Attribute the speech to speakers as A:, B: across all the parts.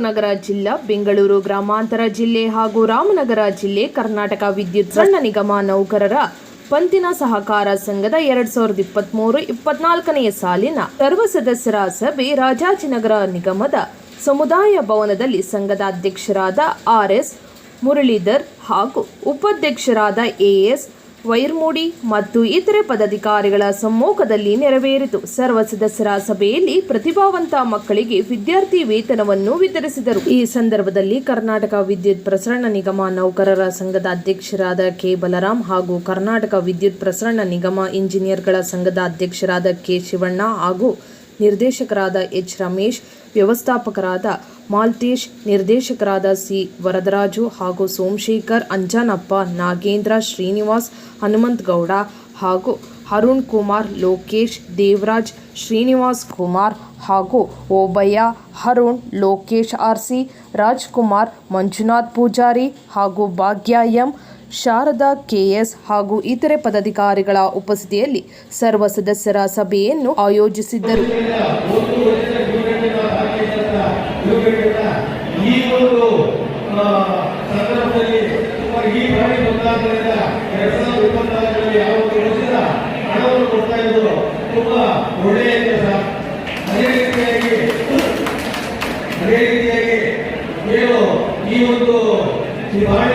A: ನಗರ ಜಿಲ್ಲಾ, ಬೆಂಗಳೂರು ಗ್ರಾಮಾಂತರ ಜಿಲ್ಲೆ ಹಾಗೂ ರಾಮನಗರ ಜಿಲ್ಲೆ ಕರ್ನಾಟಕ ವಿದ್ಯುತ್ ಸಣ್ಣ ನಿಗಮ ನೌಕರರ ಪಂತಿನ ಸಹಕಾರ ಸಂಘದ ಎರಡ್ ಸಾವಿರದ ಇಪ್ಪತ್ತ್ ಮೂರು ಇಪ್ಪತ್ನಾಲ್ಕನೆಯ ಸಾಲಿನ ಸರ್ವ ಸದಸ್ಯರ ಸಭೆ ರಾಜಾಜಿನಗರ ನಿಗಮದ ಸಮುದಾಯ ಭವನದಲ್ಲಿ ಸಂಘದ ಅಧ್ಯಕ್ಷರಾದ ಆರ್ ಎಸ್ ಮುರಳೀಧರ್ ಹಾಗೂ ಉಪಾಧ್ಯಕ್ಷರಾದ ಎಎಸ್ ವೈರ್ಮೂಡಿ ಮತ್ತು ಇತರೆ ಪದಾಧಿಕಾರಿಗಳ ಸಮ್ಮುಖದಲ್ಲಿ ನೆರವೇರಿತು. ಸರ್ವ ಸದಸ್ಯರ ಸಭೆಯಲ್ಲಿ ಪ್ರತಿಭಾವಂತ ಮಕ್ಕಳಿಗೆ ವಿದ್ಯಾರ್ಥಿ ವೇತನವನ್ನು ವಿತರಿಸಿದರು. ಈ ಸಂದರ್ಭದಲ್ಲಿ ಕರ್ನಾಟಕ ವಿದ್ಯುತ್ ಪ್ರಸರಣ ನಿಗಮ ನೌಕರರ ಸಂಘದ ಅಧ್ಯಕ್ಷರಾದ ಕೆ. ಬಲರಾಮ್ ಹಾಗೂ ಕರ್ನಾಟಕ ವಿದ್ಯುತ್ ಪ್ರಸರಣ ನಿಗಮ ಇಂಜಿನಿಯರ್ಗಳ ಸಂಘದ ಅಧ್ಯಕ್ಷರಾದ ಕೆ. ಶಿವಣ್ಣ ಹಾಗೂ ನಿರ್ದೇಶಕರಾದ ಎಚ್. ರಮೇಶ್, ವ್ಯವಸ್ಥಾಪಕರಾದ ಮಾಲ್ತೇಶ್ ನಿರ್ದೇಶಕರಾದ ಸಿ. ವರದರಾಜು ಹಾಗೂ ಸೋಮಶೇಖರ್, ಅಂಜನಪ್ಪ, ನಾಗೇಂದ್ರ, ಶ್ರೀನಿವಾಸ್ ಹನುಮಂತಗೌಡ ಹಾಗೂ ಅರುಣ್ ಕುಮಾರ್, ಲೋಕೇಶ್, ದೇವರಾಜ್, ಶ್ರೀನಿವಾಸ್ ಕುಮಾರ್ ಹಾಗೂ ಓಬಯ್ಯ, ಅರುಣ್, ಲೋಕೇಶ್ ಆರ್ ಸಿ ರಾಜ್ಕುಮಾರ್, ಮಂಜುನಾಥ್ ಪೂಜಾರಿ ಹಾಗೂ ಭಾಗ್ಯ ಎಂ, ಶಾರದಾ ಕೆಎಸ್ ಹಾಗೂ ಇತರೆ ಪದಾಧಿಕಾರಿಗಳ ಉಪಸ್ಥಿತಿಯಲ್ಲಿ ಸರ್ವ ಸದಸ್ಯರ ಸಭೆಯನ್ನು ಆಯೋಜಿಸಿದ್ದರು
B: ಈ ಒಂದು ಆ, ಸಂದರ್ಭದಲ್ಲಿ ಈ ಬಾರಿ ಬಂದಾದ್ರಿಂದ ಎರಡ್ ಸಾವಿರದ ಇಪ್ಪತ್ನಾಲ್ಕರಲ್ಲಿ ಯಾವ ಕೆಲಸದ ಹಣವನ್ನು ಕೊಡ್ತಾ ಇದ್ರು ತುಂಬಾ ಒಳ್ಳೆಯ ಕೆಲಸ ಅದೇ ರೀತಿಯಾಗಿ ಅದೇ ರೀತಿಯಾಗಿ ಏನು ಈ ಒಂದು ಈ ಬಾರಿ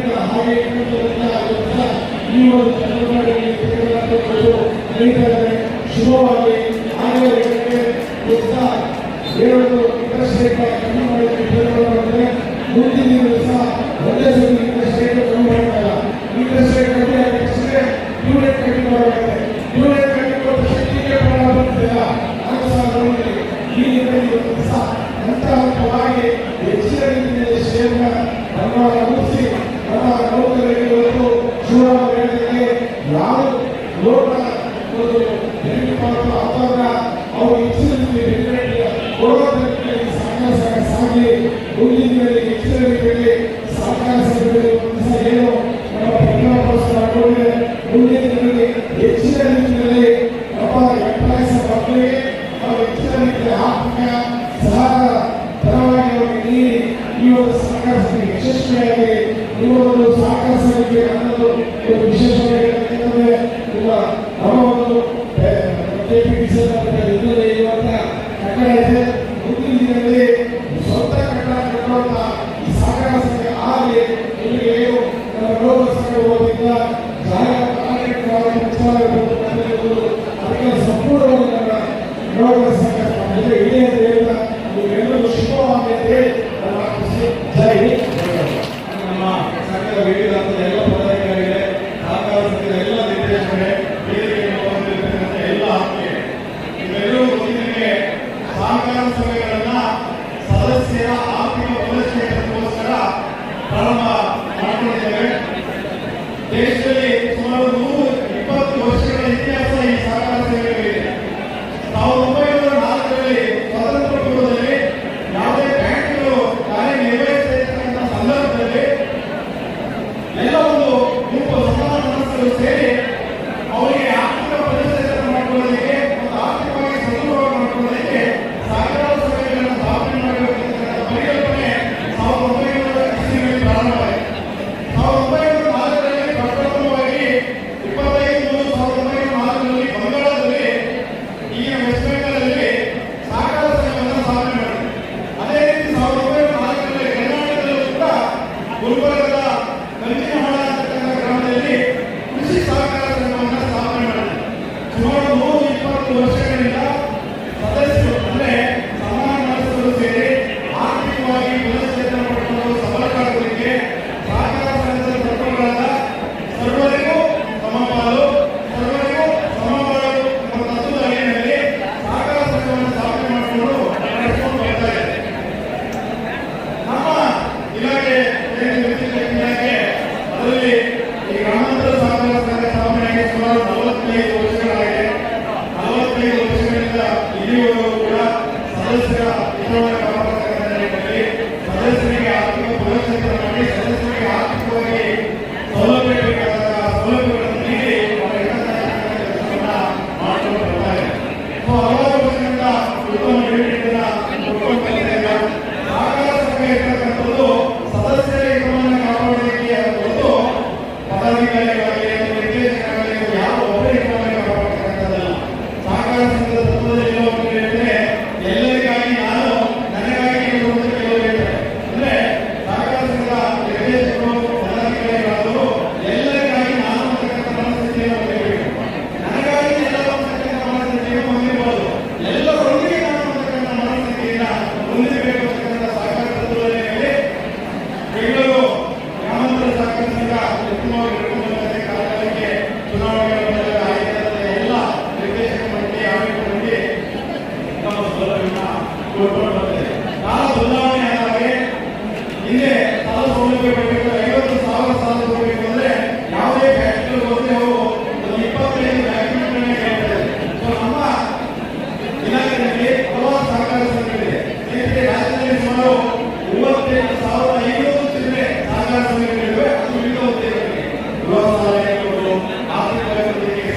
B: ಈ
C: ಒಂದು ರೀತಿಯಲ್ಲಿ ಸಹಕಾರ ಸಾಗಿ ಮುಂದಿನ ದಿನದಲ್ಲಿ ಹೆಚ್ಚಿನ ರೀತಿಯಲ್ಲಿ ಸಹಕಾರ ಏನು ನಮ್ಮ ಮಾಡಿದ್ರೆ ಮುಂದಿನ ರೀತಿಯಲ್ಲಿ ನಮ್ಮ ಪರವಾಗಿ ಅವರಿಗೆ ನೀಡಿ ಈ ಒಂದು ಸಹಕಾರ ಸಂಘ ಯಶಸ್ವಿಯಾಗಿ ನಿಮ್ಮ ಒಂದು ಸಹಕಾರ ಸಮಿತಿ ಅನ್ನೋದು ವಿಶೇಷವಾಗಿ ನಮ್ಮ
B: ಸದಸ್ಯರ
D: ಉತ್ತಮ ಕ್ರಮ ಸದಸ್ಯರಿಗೆ ಆರ್ಥಿಕ ಪುನಶ್ಚೇತನವಾಗಿ ಸದಸ್ಯರಿಗೆ ಆರ್ಥಿಕವಾಗಿ Thank you. Thank you.